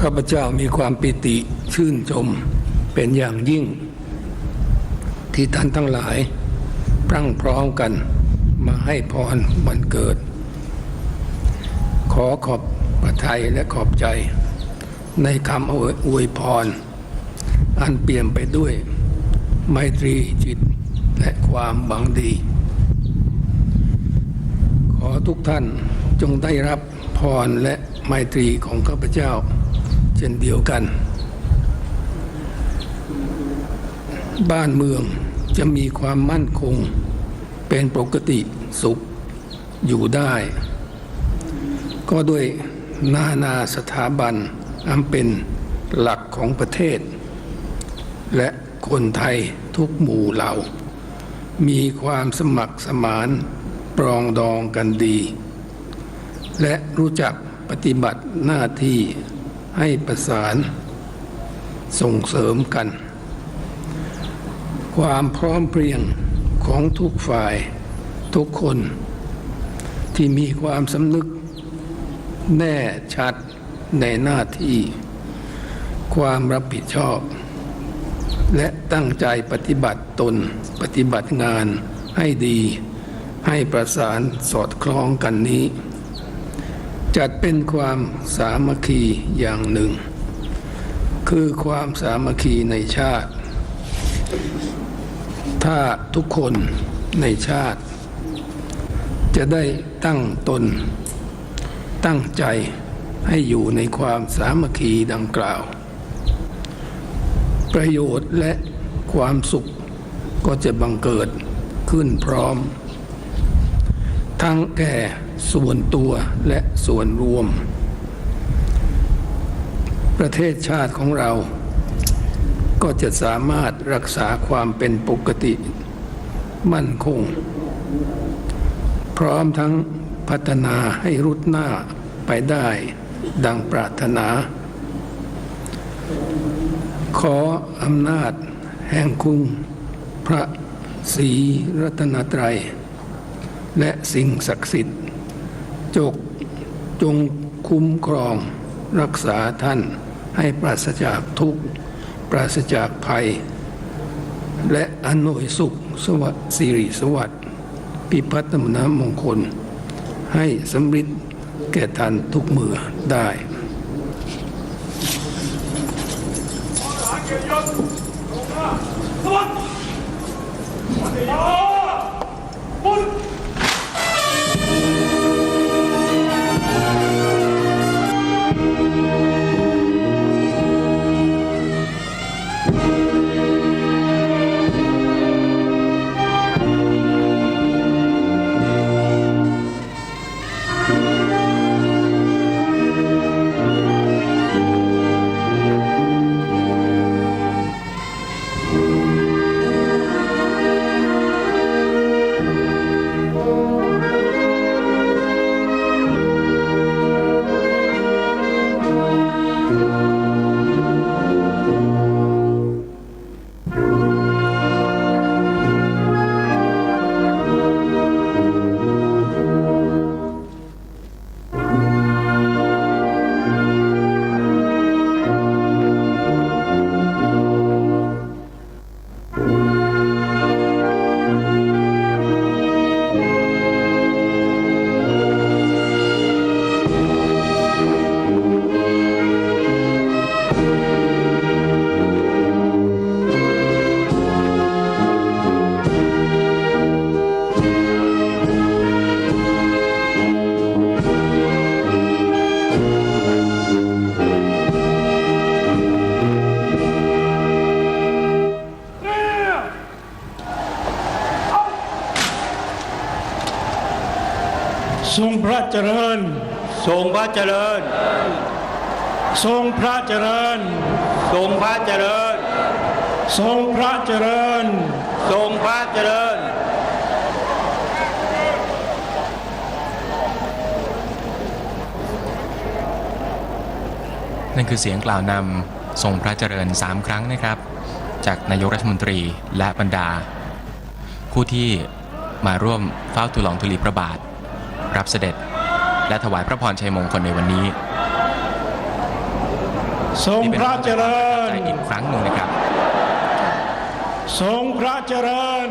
ข้าพเจ้ามีความปิติชื่นชมเป็นอย่างยิ่ง ที่ท่านทั้งหลายพรั่งพร้อมกันมาให้พรวันเกิด ขอขอบพระทัยและขอบใจ ในคำอวยพร อันเปลี่ยมไปด้วย ไมตรีจิตและความหวังดี ขอทุกท่านจงได้รับพรและไมตรีของข้าพเจ้า เช่นเดียวกัน บ้านเมืองจะมีความมั่นคงเป็นปกติสุขอยู่ได้ ก็ด้วยนานาสถาบันอันเป็นหลักของประเทศ และคนไทยทุกหมู่เหล่า มีความสมัครสมานปรองดองกันดี และรู้จักปฏิบัติหน้าที่ ให้ประสานส่งเสริมกัน ความพร้อมเพรียงของทุกฝ่ายทุกคน ที่มีความสำนึกแน่ชัดในหน้าที่ ความรับผิดชอบ และตั้งใจปฏิบัติตนปฏิบัติงานให้ดี ให้ประสานสอดคล้องกันนี้ จัดเป็นความสามัคคีอย่างหนึ่ง คือความสามัคคีในชาติ ถ้าทุกคนในชาติ จะได้ตั้งตน ตั้งใจให้อยู่ในความสามัคคีดังกล่าว ประโยชน์และความสุขก็จะบังเกิดขึ้นพร้อม ทั้งแก่ส่วนตัวและส่วนรวม ประเทศชาติของเรา ก็จะสามารถรักษาความเป็นปกติ มั่นคง พร้อมทั้งพัฒนาให้รุดหน้าไปได้ดังปรารถนา ขออำนาจแห่งคุณพระศรีรัตนตรัย และสิ่งศักดิ์สิทธิ์จกจงคุ้มครองรักษาท่านให้ปราศจากทุกข์ ปราศจากภัย และอำนวยสุขสวัสดิ์สิริสวัสดิ์พิพัฒนมงคล ให้สำฤทธิ์แก่ท่านทุกเมื่อได้ข ทรงพระเจริญ ทรงพระเจริญ ทรงพระเจริญ ทรงพระเจริญ ทรงพระเจริญนั่นคือเสียงกล่าวนำทรงพระเจริญ 3 ครั้งนะครับ จากนายกรัฐมนตรีและบรรดา ผู้ที่มาร่วมเฝ้าทูลละอองทุลีพระบาท รับเสด็จ และถวายพระพรชัยมงคลในวันนี้ทรงนี่เป็นพระเจริญใจอีกครั้งหนึ่งนะครับ ทรงพระเจริญ